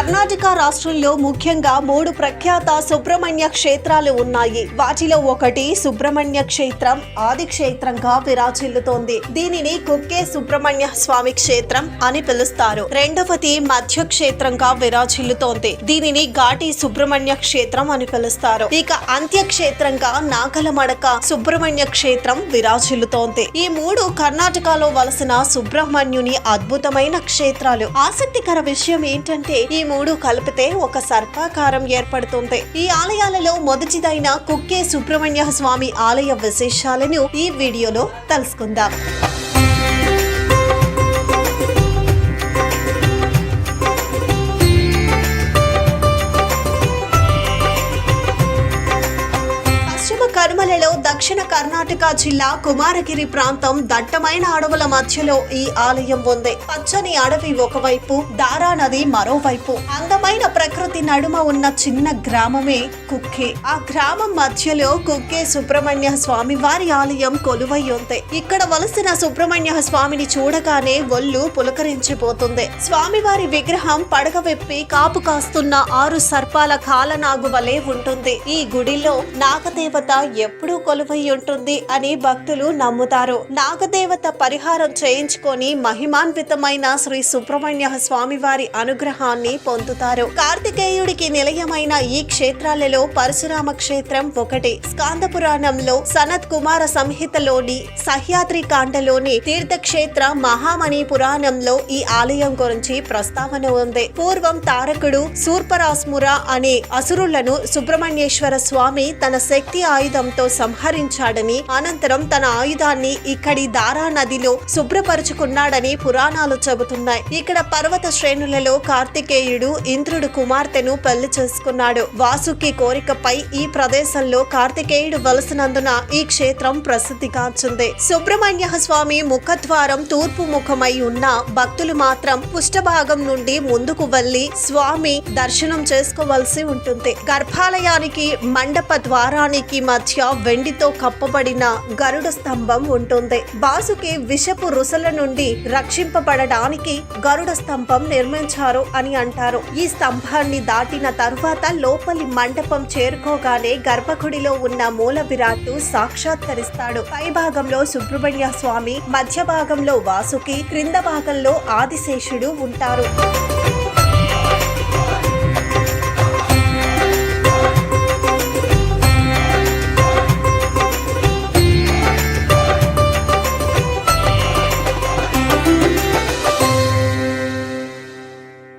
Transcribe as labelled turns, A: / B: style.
A: కర్ణాటక రాష్ట్రంలో ముఖ్యంగా మూడు ప్రఖ్యాత సుబ్రహ్మణ్య క్షేత్రాలు ఉన్నాయి. వాటిలో ఒకటి సుబ్రహ్మణ్య క్షేత్రం ఆది క్షేత్రంగా విరాచిల్లుతోంది దీనిని కుక్కే సుబ్రహ్మణ్య స్వామి క్షేత్రం అని పిలుస్తారు. రెండవది మధ్య క్షేత్రంగా విరాచిల్లుతోంది దీనిని ఘాటి సుబ్రహ్మణ్య క్షేత్రం అని పిలుస్తారు. ఇక అంత్య క్షేత్రంగా నాగలమడక సుబ్రహ్మణ్య క్షేత్రం విరాచిల్లుతోంది ఈ మూడు కర్ణాటకలో వలసిన సుబ్రహ్మణ్యుని అద్భుతమైన క్షేత్రాలు. ఆసక్తికర విషయం ఏంటంటే ఈ మూడు కలిపితే ఒక సర్పాకారం ఏర్పడుతుంది. ఈ ఆలయాలలో మొదటిదైన కుక్కే సుబ్రహ్మణ్య స్వామి ఆలయ విశేషాలను ఈ వీడియోలో తెలుసుకుందాం. పశ్చిమ దక్షిణ కర్ణాటక జిల్లా కుమారగిరి ప్రాంతం దట్టమైన అడవుల మధ్యలో ఈ ఆలయం ఉంది. పచ్చని అడవి ఒకవైపు దారా నది మరోవైపు అందమైన ప్రకృతి నడుమ ఉన్న చిన్న గ్రామమే కుక్కే. ఆ గ్రామం మధ్యలో కుక్కే సుబ్రహ్మణ్య స్వామి వారి ఆలయం కొలువై ఉంది ఇక్కడ వలసిన సుబ్రహ్మణ్య స్వామిని చూడగానే ఒళ్ళు పులకరించిపోతుంది. స్వామివారి విగ్రహం పడగ విప్పి కాపు కాస్తున్న ఆరు సర్పాల కాలనాగు వలె ఉంటుంది. ఈ గుడిలో నాగదేవత ఎప్పుడూ కొలువై ఉంటుంది అని భక్తులు నమ్ముతారు. నాగదేవత పరిహారం చేయించుకొని మహిమాన్వితమైన శ్రీ సుబ్రహ్మణ్య స్వామివారి అనుగ్రహాన్ని పొందుతారు. కార్తికేయుడికి నిలయమైన ఈ క్షేత్రాలలో పరశురామ క్షేత్రం ఒకటి. స్కాంద పురాణంలో సనత్ కుమార సంహితలోని సహ్యాద్రి కాండలోని తీర్థక్షేత్ర మహామణి పురాణంలో ఈ ఆలయం గురించి ప్రస్తావన ఉంది. పూర్వం తారకుడు సూర్పరాస్ముర అనే అసురులను సుబ్రహ్మణ్యేశ్వర స్వామి తన శక్తి ఆయుధంతో సంహరించాడని అనంతరం తన ఆయుధాన్ని ఇక్కడి దారా నదిలో శుభ్రపరుచుకున్నాడని పురాణాలు చెబుతున్నాయి. ఇక్కడ పర్వత శ్రేణులలో కార్తికేయుడు ఇంద్రుడు కుమార్తె కుమార్తెను పెళ్ళి చేసుకున్నాడు. వాసుకి కోరికపై ఈ ప్రదేశంలో కార్తికేయుడు వలసినందున ఈ క్షేత్రం ప్రసిద్ధిగాంచింది. సుబ్రహ్మణ్య స్వామి ముఖద్వారం తూర్పు ముఖమై ఉన్న భక్తులు మాత్రం పుష్టభాగం నుండి ముందుకు వెళ్ళి స్వామి దర్శనం చేసుకోవలసి ఉంటుంది. గర్భాలయానికి మండప ద్వారానికి మధ్య వెండితో కప్పబడిన గరుడ స్తంభం ఉంటుంది. బాసుకి విషపు రుసల నుండి రక్షింపబడడానికి గరుడ స్తంభం నిర్మించారు అని అంటారు. ఈ స్తంభాన్ని దాటిన తరువాత లోపలి మండపం చేరుకోగానే గర్భగుడిలో ఉన్న మూల విరాట్టు సాక్షాత్కరిస్తాడు. పై భాగంలో సుబ్రహ్మణ్య స్వామి మధ్య భాగంలో వాసుకి క్రింద భాగంలో ఆదిశేషుడు ఉంటారు.